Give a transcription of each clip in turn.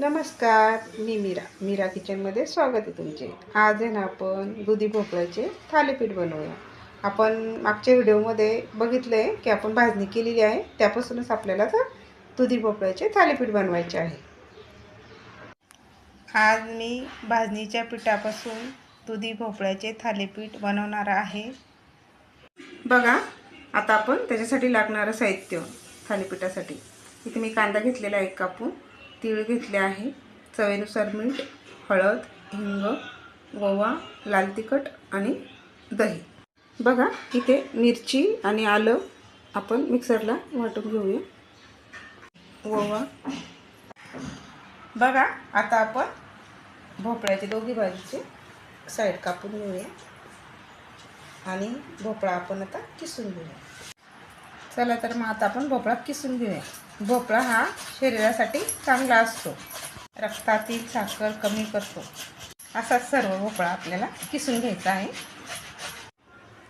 नमस्कार मी मीरा मीरा किचनमध्ये स्वागत आहे तुमचे. आज आहे ना आपण दुधी भोपळ्याचे थालीपीठ बनवूया. आपण मागच्या व्हिडिओमध्ये बघितलं आहे की आपण भाजणी केलेली आहे त्यापासूनच आपल्याला तर दुधी भोपळ्याचे थालीपीठ बनवायचे आहे. आज मी भाजणीच्या पिठापासून दुधी भोपळ्याचे थालीपीठ बनवणार आहे. बघा आता आपण त्याच्यासाठी लागणारं साहित्य थालीपीठासाठी. इथे मी कांदा घेतलेला आहे कापून. तीळ घेतले आहे. चवीनुसार मीठ हळद हिंग ओवा लाल तिखट आणि दही. बघा इथे मिरची आणि आलं आपण मिक्सरला वाटून घेऊया. ओवा. बघा आता आपण भोपळ्याचे दोघी बाजूचे साईड कापून घेऊया. आणि भोपळा आपण आता किसून घेऊया. चला तर मग आता आपण भोपळा किसून घेऊया. भोपळा हा शरीरासाठी चांगला असतो. रक्तातील साखर कमी करतो. असाच सर्व भोपळा आपल्याला किसून घ्यायचा आहे.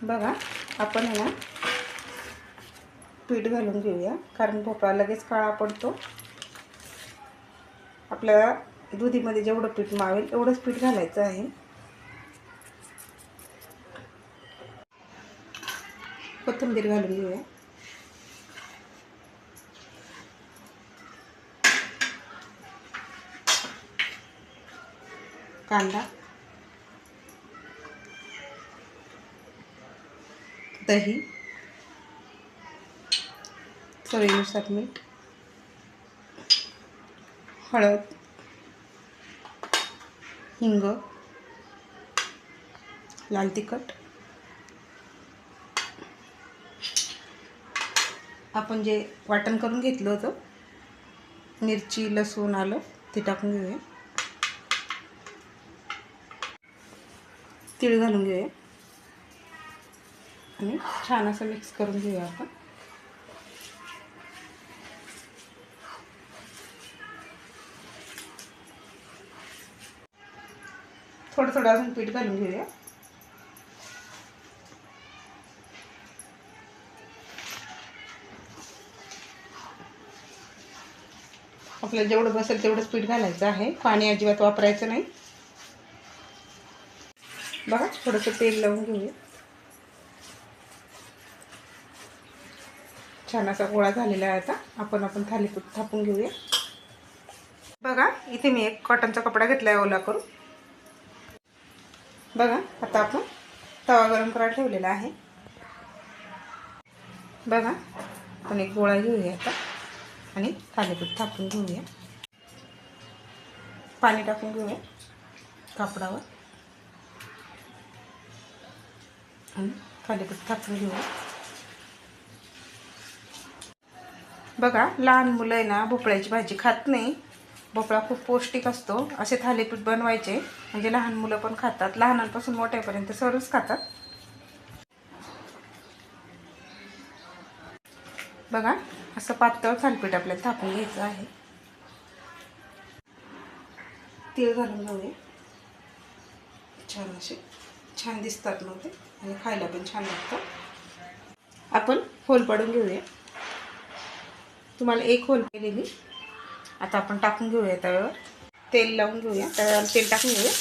बघा आपण आहे ना पीठ घालून घेऊया कारण भोपळा लगेच काळा पडतो. आपल्याला दुधीमध्ये जेवढं पीठ मावेल एवढंच पीठ घालायचं आहे. कोथिंबीर घालून घेऊया. कांदा. दही. चवीनुसार मीठ. हळद. हिंग. लाल तिखट. आपण जे वाटण करून घेतलं होतं मिरची लसूण आलं ते टाकून घेऊया. तीळ घालून घेऊया. आणि छान असं मिक्स करून घेऊया आपण. थोडं थोडं अजून पीठ घालून घेऊया. आपल्याला जेवढं बसेल तेवढंच पीठ घालायचं आहे. पाणी अजिबात वापरायचं नाही. बघा थोडंसं तेल लावून घेऊया. छान असा गोळा झालेला आहे आता. आपण आपण थालीपीठ थापून घेऊया. बघा इथे मी एक कॉटनचा कपडा घेतला आहे ओला करून. बघा आता आपण तवा गरम करायला ठेवलेला आहे. बघा आपण एक गोळा घेऊया आता आणि थालीपीठ थापून घेऊया. पाणी टाकून घेऊया कापडावर आणि थालीपीठ थापून घेऊ. बघा लहान मुलं आहे ना भोपळ्याची भाजी खात नाही. भोपळा खूप पौष्टिक असतो. असे थालीपीठ बनवायचे. म्हणजे लहान मुलं पण खातात. लहानांपासून मोठ्यापर्यंत सर्वच खातात. बघा असं पातळ थालीपीठ आपल्याला थापून घ्यायचं आहे. तीळ घालून घेऊया छान असे. छान दिसतात मग ते आणि खायला पण छान लागतं. आपण होल पाडून घेऊया. तुम्हाला एक होल केलेली आता आपण टाकून घेऊया तव्यावर. तेल लावून घेऊया. तव्यावर तेल टाकून घेऊया.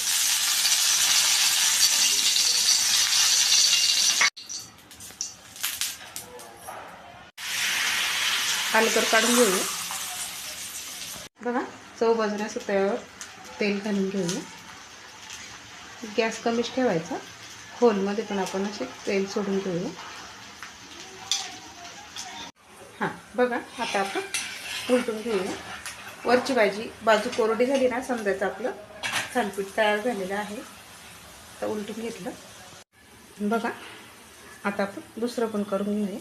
पालकर काढून घेऊया. बघा चव बाजूने तव्यावर तेल घालून घेऊया. गॅस कमीच ठेवायचा. होलमध्ये पण आपण असे तेल सोडून घेऊया हां बघा आता आपण उलटून घेऊया. वरची भाजी बाजू कोरडी झाली ना समजायचं आपलं. थालपीठ तयार झालेलं आहे. तर उलटून घेतलं. बघा आता आपण दुसरं पण करून घेऊया.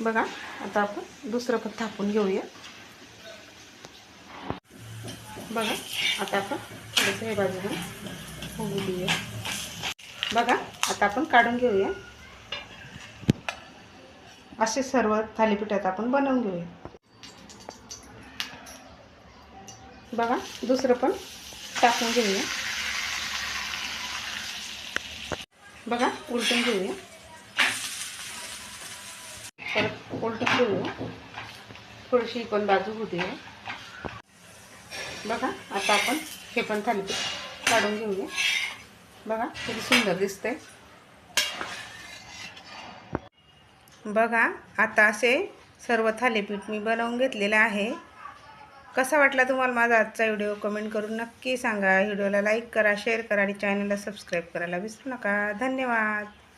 बघा आता आपण दुसरं पण थापून घेऊया. बघा आता आपण थोडंसं हे बाजूला होऊ देऊया. बघा आता आपण काढून घेऊया. असे सर्व थालीपीठात आपण बनवून घेऊया. बघा दुसरं पण टाकून घेऊया. बघा उलटून घेऊया. परत उलटून घेऊया. थोडीशी पण बाजू होते बघा आता आपण हे पण थालीपीठ काढून घेऊया. बघा किती सुंदर दिसतंय. बघा आता असे सर्व थालीपीठ मी बनवून घेतलेलं आहे. कसा वाटला तुम्हाला माझा आजचा व्हिडिओ? कमेंट करून नक्की सांगा. व्हिडिओला लाईक करा शेअर करा आणि चॅनलला सबस्क्राईब करायला विसरू नका. धन्यवाद.